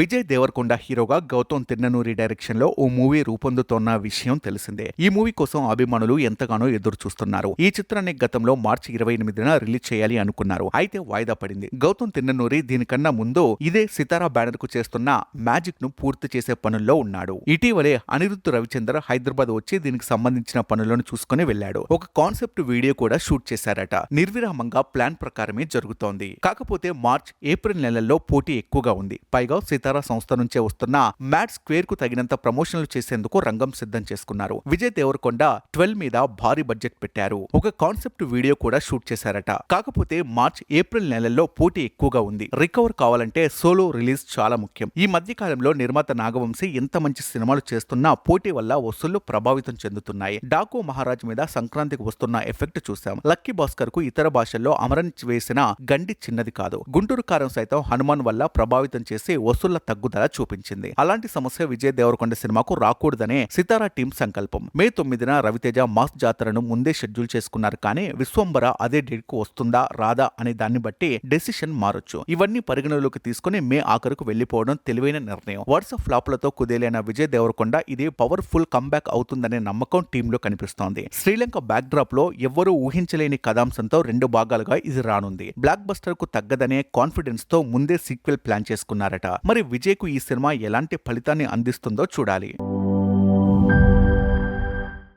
విజయ్ దేవరకొండ హీరోగా గౌతమ్ తిన్ననూరి డైరెక్షన్లో ఓ మూవీ రూపొందుతోన్న విషయం తెలిసిందే. ఈ మూవీ కోసం అభిమానులు ఎంతగానో ఎదురు చూస్తున్నారు ఈ చిత్రాన్ని గతంలో మార్చి ఇరవై ఎనిమిదిన రిలీజ్ చేయాలి అనుకున్నారు. అయితే వాయిదా పడింది. గౌతమ్ తిన్ననూరి దీనికన్నా ముందు ఇదే సితారా బ్యానర్కు చేస్తున్న మ్యాజిక్ను పూర్తి చేసే పనుల్లో ఉన్నాడు. ఇటీవలే అనిరుద్ధ్ రవిచంద్ర హైదరాబాద్ వచ్చి దీనికి సంబంధించిన పనులను చూసుకుని వెళ్ళాడు. ఒక కాన్సెప్ట్ వీడియో కూడా షూట్ చేశారట. నిర్విరామంగా ప్లాన్ ప్రకారమే జరుగుతోంది. కాకపోతే మార్చ్ ఏప్రిల్ నెలల్లో పోటీ ఎక్కువగా ఉంది. పైగా సితారా సంస్థ నుంచే వస్తున్న మ్యాట్ స్క్వేర్కు తగినంత ప్రమోషన్లు చేసేందుకు రంగం సిద్ధం చేసుకున్నారు. విజయ్ దేవరకొండ ట్వెల్వ్ మీద భారీ బడ్జెట్ పెట్టారు. ఒక కాన్సెప్ట్ వీడియో కూడా షూట్ చేశారట. కాకపోతే మార్చ్ ఏప్రిల్ నెలల్లో పోటీ ఎక్కువగా ఉంది. రికవర్ కావాలంటే సోలో రిలీజ్ చాలా ముఖ్యం. ఈ మధ్య కాలంలో నిర్మాత నాగవంశీ ఎంత మంచి సినిమాలు చేస్తున్నా పోటీ వల్ల వసూళ్ళు ప్రభావితం చెందుతున్నాయి. డాకు మహారాజ్ మీద సంక్రాంతికి వస్తున్న ఎఫెక్ట్ చూశాం. లక్కీ భాస్కర్కు ఇతర భాషల్లో అమరన్ వేసిన గండి చిన్నది కాదు. గుంటూరు కారం సైతం హనుమాన్ వల్ల ప్రభావితం చేసి వసూళ్ళ తగ్గుదల చూపించింది. అలాంటి సమస్య విజయ్ దేవరకొండ సినిమాకు రాకూడదనే సితారా టీం సంకల్పం. మే తొమ్మిదిన రవితేజ మాస్ జాతరను ముందే షెడ్యూల్ చేసుకున్నారు. కానీ విశ్వంబర అదే డేట్కు వస్తుందా రాదా అనే దాన్ని బట్టి డెసిషన్ మారొచ్చు. ఇవన్నీ పరిగణలోకి తీసుకుని మే ఆఖరుకు వెళ్ళిపోవడం తెలివైన నిర్ణయం. వరుస ఫ్లాప్లతో కుదేలైన విజయ్ దేవరకొండ ఇది పవర్ఫుల్ కంబ్యాక్ అవుతుందనే నమ్మకం టీంలో కనిపిస్తోంది. శ్రీలంక బ్యాక్ డ్రాప్లో ఎవ్వరూ ఊహించలేని కథాంశంతో రెండు భాగాలుగా ఇది రానుంది. బ్లాక్ బస్టర్కు తగ్గదనే కాన్ఫిడెన్స్తో ముందే సీక్వెల్ ప్లాన్ చేసుకున్నారట. మరి విజయ్కు ఈ సినిమా ఎలాంటి ఫలితాన్ని అందిస్తుందో చూడాలి.